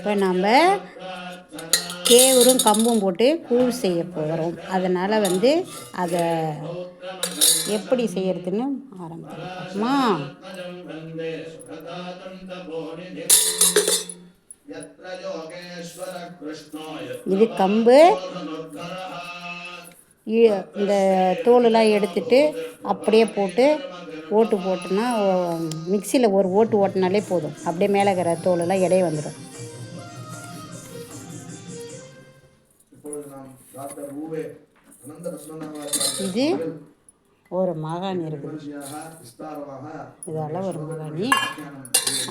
இப்போ நம்ம கேவரும் கம்பும் போட்டு கூழ் செய்ய போகிறோம். அதனால் வந்து அதை எப்படி செய்யறதுன்னு ஆரம்பிச்சிருக்கோமா இது கம்பு. இந்த தோலெல்லாம் எடுத்துட்டு அப்படியே போட்டு ஓட்டு போட்டுனா மிக்சியில் ஒரு ஓட்டு ஓட்டினாலே போதும். அப்படியே மேலே இருக்கிற தோலெல்லாம் இடைய வந்துடும் இது ஒரு மாகாணி இருக்குது இதெல்லாம் ஒரு மாகாணி.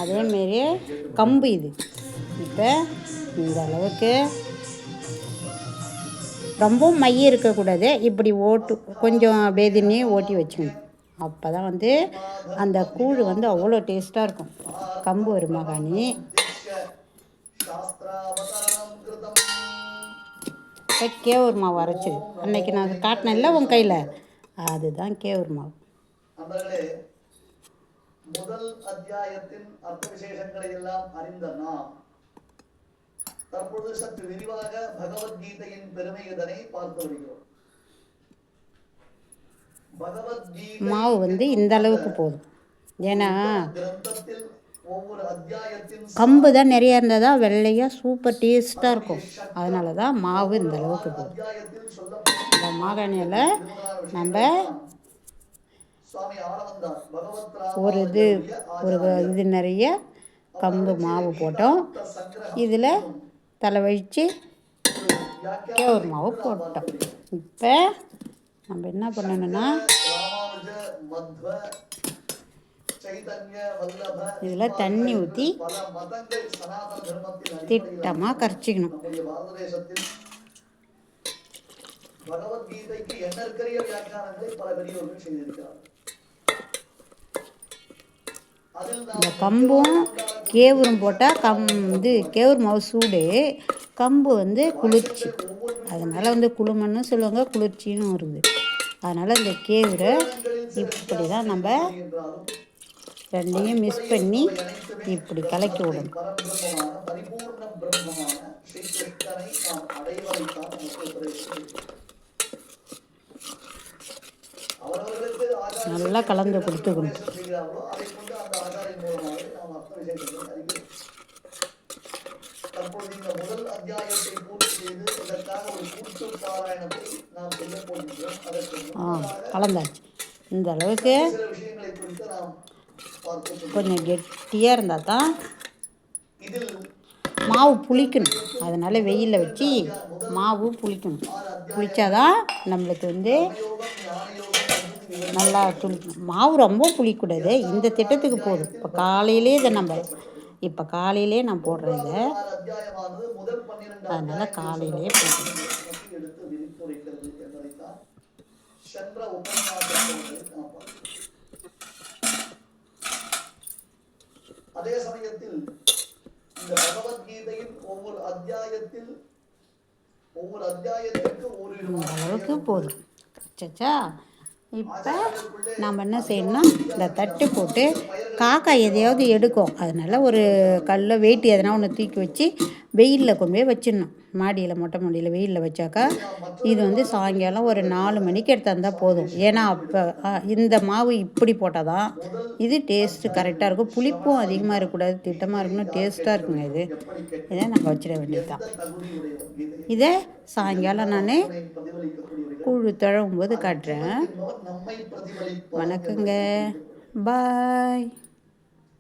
அதேமாரி கம்பு இது. இப்போ இந்த அளவுக்கு ரொம்ப மையம் இருக்கக்கூடாது. இப்படி ஓட்டு கொஞ்சம் அப்படியே தின்னே ஓட்டி வச்சுக்கணும். அப்போ தான் வந்து அந்த கூழ் வந்து அவ்வளோ டேஸ்ட்டாக இருக்கும். கம்பு ஒரு மாகாணி. இப்போ கேவூர் மாவு அரைச்சிது அன்னைக்கு நான் அது காட்டினேன்ல உன் கையில். அதுதான் கேவூர் மாவு. முதல் அத்தியாயத்தின் அர்த்த விசேஷங்களை எல்லாம் அறிந்த நாம் தற்பொழுது சற்று விரிவாக பகவத்கீதையின் பெருமை இதனை பார்த்து வருகிறோம். மாவு வந்து இந்த அளவுக்கு போதும். ஏன்னா கம்பு தான் நிறையா இருந்ததா? வெள்ளையாக சூப்பர் டேஸ்ட்டாக இருக்கும். அதனால தான் மாவு இந்த அளவுக்கு சொல்லப்படும் இந்த மாகாணியில் நம்ம ஒரு இது ஒரு இது நிறைய கம்பு மாவு போட்டோம். இதில் தலை வச்சு கேவுர் மாவு போட்டோம். இப்போ நம்ம என்ன பண்ணணும்னா இதில் தண்ணி ஊற்றி திட்டமாக கரைச்சிக்கணும். பகவத்கீதைக்கு எண்ணற்கரிய வியாக்கியானங்களை பல பெரியவர்கள் இந்த கம்பும் கேவுரும் போட்டால் கம் இது கேவுர் மாவு சூடு கம்பு வந்து குளிர்ச்சி. அதனால் வந்து குளுமன்னு சொல்லுவாங்க குளிர்ச்சின்னு வருது. அதனால் இந்த கேவுரை இப்படி தான் நம்ம ரெண்டையும் மிக்ஸ் பண்ணி இப்படி கலக்கி விடணும் நல்லா கலந்து கொடுத்துக்கணும். இந்த முதல் அத்தியாயத்தை பூர்த்தி செய்து இதற்காக ஒரு கூட்டு பாராயணத்தை நாம் செய்ய போகின்றோம் அதற்கு ஆ கலந்தாச்சு. இந்த அளவுக்கு கொஞ்சம் கெட்டியாக இருந்தால் தான் மாவு புளிக்கணும். அதனால் வெயிலில் வச்சு மாவு புளிக்கணும். புளித்தாதான் நம்மளுக்கு வந்து நல்லா துளிக்கணும் மாவு ரொம்ப புளிக்கூடாது. இந்த திட்டத்துக்கு போதும். இப்போ காலையிலே இதை நம்ம இப்போ காலையிலே நான் போடுறேன் இதை. அதனால் காலையிலே போடுறேன் சென்ற நாம் பார்த்தோம். அதே சமயத்தில் இந்த பகவத்கீதையின் ஒவ்வொரு அத்தியாயத்தில் ஒவ்வொரு அத்தியாயத்திற்கு ஒரு அளவுக்கு போதும். சச்சா இப்போ நாம் என்ன செய்யணும்னா இந்த தட்டு போட்டு காக்கா எதையாவது எடுக்கும். அதனால் ஒரு கல்ல வெயிட் எதனா ஒன்று தூக்கி வச்சு வெயிலில் கொண்டு போய் வச்சிடணும். மாடியில் மொட்டை மாடியில் வெயிலில் வச்சாக்கா இது வந்து சாயங்காலம் ஒரு நாலு மணிக்கு எடுத்தாந்தால் போதும். ஏன்னா அப்போ இந்த மாவு இப்படி போட்டால் தான் இது டேஸ்ட்டு கரெக்டாக இருக்கும். புளிப்பும் அதிகமாக இருக்கக்கூடாது திட்டமாக இருக்கணும் டேஸ்ட்டாக இருக்குங்க இது. இதை நம்ம வச்சிட வேண்டியது தான் இதை சாயங்காலம் நான் பிரதிபலிக்கக்கூடியவர் கூழ் போது காட்டுறேன். வணக்கங்க. பாய்.